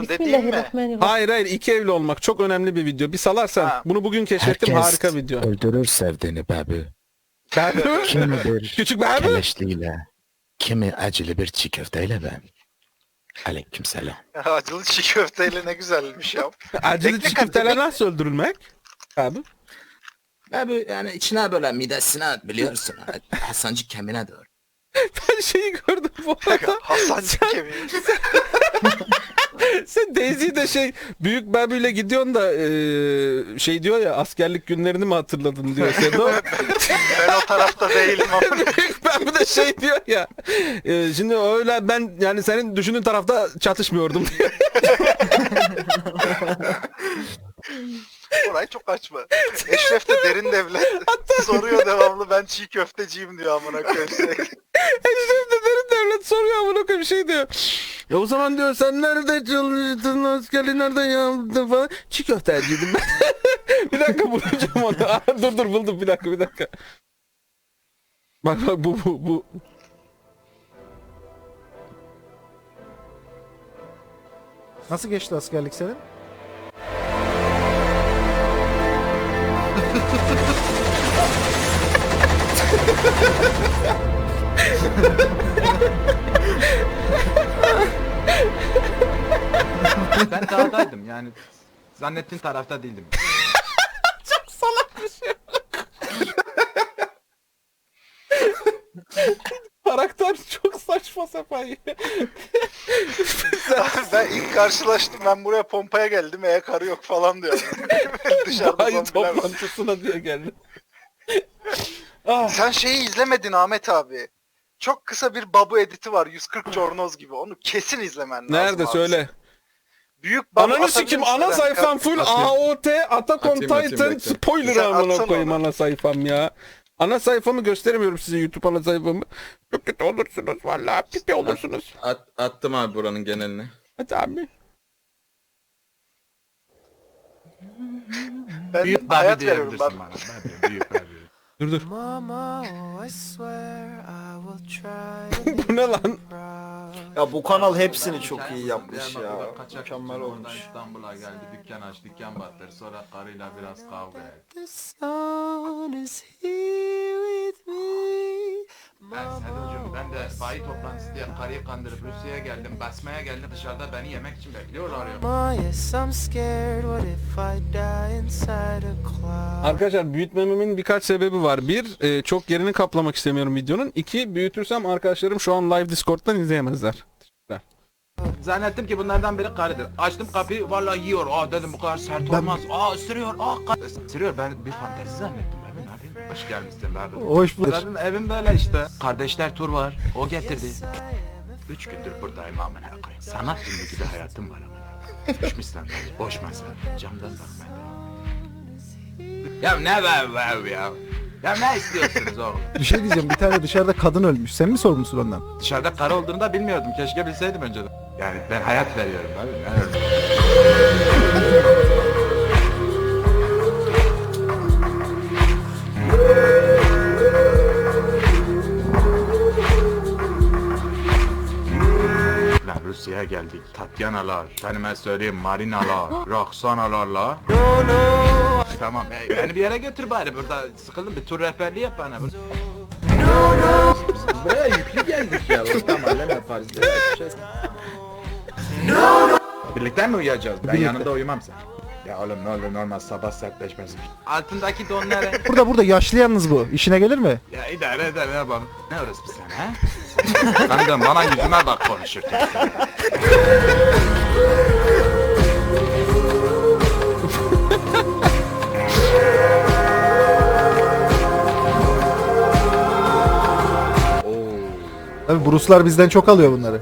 olsun dediğim mi? Bismillahirrahmanirrahim. Hayır hayır iki evli olmak çok önemli bir video. Bir salarsan Ha. bunu bugün keşfettim Herkes harika video. öldürür sevdiğini babi. Ben Kimi bir Küçük mi? keleşliyle, kimi acılı bir çiğ köfteyle ben. Aleykümselam. Acılı çiğ köfteyle ne güzelmiş ya. Acılı Bekle çikolatalar nasıl öldürülmek? Abi. Abi yani içine böyle midesine at biliyorsun. Hasancı kemine doğru. Ben şeyi gördüm bu arada. Hasancık kemiği. Sen Daisy de şey büyük Baby'le gidiyorsun da eee, şey diyor ya askerlik günlerini mi hatırladın diyor Sedo. ben o tarafta değilim ama. büyük Baby de şey diyor ya. eee, şimdi öyle ben yani senin düşündüğün tarafta çatışmıyordum diyor. Orayı çok açma. Eşref de derin devlet. Soruyor devamlı ben çiğ köfteciyim diyor amına koyayım. Eşref de devlet soruyor amına koyayım şey diyor. Ya o zaman diyor sen nerede çalıştın askerliği nerede yaptın falan. Çiğ köfteciydim ben. bir dakika bulacağım onu. Aa, dur dur buldum bir dakika bir dakika. Bak bak bu bu bu. Nasıl geçti askerlik senin? Ben dağdaydım yani. Zannettiğin tarafta değildim. Karakter çok saçma sapan ya. ben ilk karşılaştım ben buraya pompaya geldim eğer karı yok falan diyor. Dışarıda Bayi zombiler var. toplantısına diye geldi. ah, Sen şeyi izlemedin Ahmet abi. Çok kısa bir babu editi var 140 Cornoz gibi. Onu kesin izlemen lazım nerede abi. söyle. Büyük babu Ananı sikim ana sayfam full. AOT Attack on Atayım, Titan spoiler amına koyayım ana sayfam ya. Ana sayfamı gösteremiyorum size YouTube ana sayfamı. Çok kötü olursunuz vallahi pipi olursunuz. At, attım abi buranın genelini. Hadi abi. Ben Büyük hayat babi veriyorum ben. büyük. Dur dur. Mama, oh, I swear I will try to Bu ne lan? Ya bu kanal hepsini çok iyi yapmış ya. Mükemmel olmuş. İstanbul'a geldi dükkan aç dükkan battır sonra karıyla biraz kavga etti. Ben Sedocuğum ben de bayi toplantısı diye karıyı kandırıp Rusya'ya geldim basmaya geldim dışarıda beni yemek için bekliyorlar ya. Mama, yes, I'm scared. What if I die inside a cloud? Arkadaşlar büyütmememin birkaç sebebi var. Bir, e, çok yerini kaplamak istemiyorum videonun. İki, büyütürsem arkadaşlarım şu an live Discord'dan izleyemezler. Zannettim ki bunlardan biri karıdır. Açtım kapıyı vallahi yiyor. Aa dedim bu kadar sert olmaz. Aa ısırıyor. Aa ka- ısırıyor. Ben bir fantezi zannettim. Hoş gelmişsin abi. Hoş bulduk. Zaten evim böyle işte. Kardeşler tur var. O getirdi. Üç gündür buradayım amına koyayım. Sanat filmi gibi hayatım var ama. Düşmüşsen böyle boş masa. Camdan bakmaya Ya ne ver ver ya. Ya ne istiyorsunuz oğlum? Bir şey diyeceğim. Bir tane dışarıda kadın ölmüş. Sen mi sormuşsun ondan? Dışarıda karı olduğunu da bilmiyordum. Keşke bilseydim önceden. Yani ben hayat veriyorum abi. Ben Lan Rusya'ya geldik. Tatyanalar, efendime söyleyeyim Marinalar, Roxanalarla. Tamam, e, beni bir yere götür bari burada sıkıldım bir tur rehberliği yap bana. Buraya yüklü geldik ya. Tamam ne yaparız? Birlikte mi uyuyacağız? Ben Birlikte. yanında uyumam sen. Ya oğlum ne olur normal sabah sertleşmesin. Altındaki donları. Burada burada yaşlı yalnız bu. İşine gelir mi? ya idare eder ne yapalım? Ne orası bir sen ha? Ben de bana yüzüme bak konuşurken. Tabii Ruslar bizden çok alıyor bunları.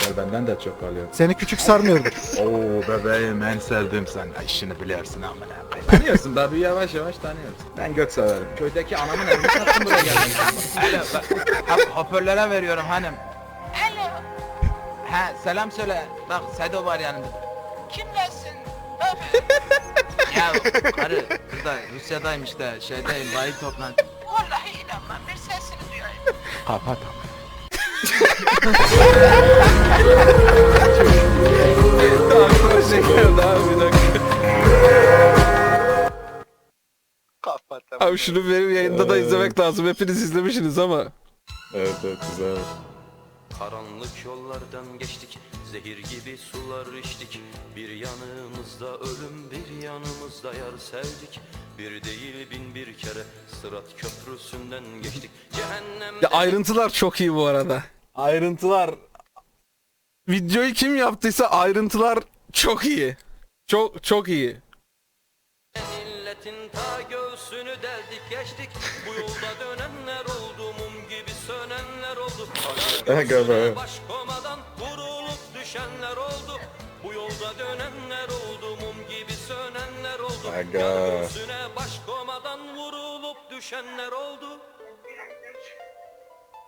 Ruslar benden de çok alıyor. Seni küçük sarmıyordu. Oo bebeğim en sevdiğim sen. Ay, İşini biliyorsun ama ne Tanıyorsun tabii yavaş yavaş tanıyorsun. Ben gök severim. Köydeki anamın evini sattım buraya geldim. Alo bak hop- hoparlöre veriyorum hanım. Alo. Ha selam söyle. Bak Sedo var yanımda. Kimlesin? ya karı burada Rusya'daymış da şeydeyim bayi toplantı. Vallahi inanmam bir sesini duyayım. Kapat ama. Abi şunu benim yayında da izlemek lazım. Hepiniz izlemişsiniz ama. Evet evet güzel. Karanlık yollardan geçtik Zehir gibi sular içtik Bir yanımızda ölüm bir yanımızda yar sevdik Bir değil bin bir kere Sırat köprüsünden geçtik Cehennemde Ya ayrıntılar çok iyi bu arada. Ayrıntılar. Videoyu kim yaptıysa ayrıntılar çok iyi. Çok çok iyi. milletin ta göğsünü deldik geçtik Bu yolda dönenler Aga. Başkomadan vurulup düşenler oldu Bu yolda dönenler oldu Mum gibi sönenler oldu Aga. Göğsüne başkomadan vurulup düşenler oldu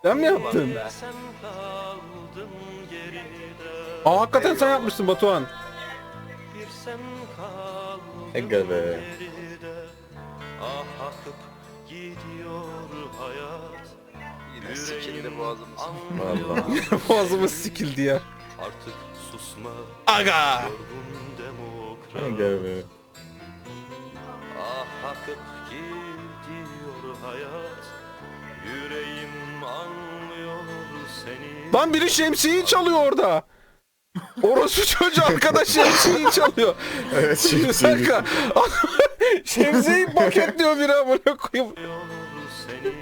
Sen mi yaptın? Sen kaldın geride Aa hakikaten sen yapmışsın Batuhan. Bir sen kaldın Aga be. geride Ah akıp gidiyor hayat sikildi boğazımız. Vallahi. Boğazımız sikildi ya. Artık susma Aga. Aga be. Ah akıp gidiyor hayat Yüreğim anlıyor seni Lan biri şemsiyeyi çalıyor orada. Orası çocuğu arkadaş şemsiyeyi çalıyor. Evet Bir dakika. şemsiyeyi paketliyor biri amına koyayım. Seni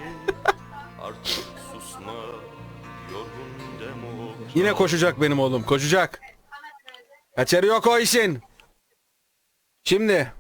Artık Yine koşacak benim oğlum koşacak. Kaçarı yok o işin. Şimdi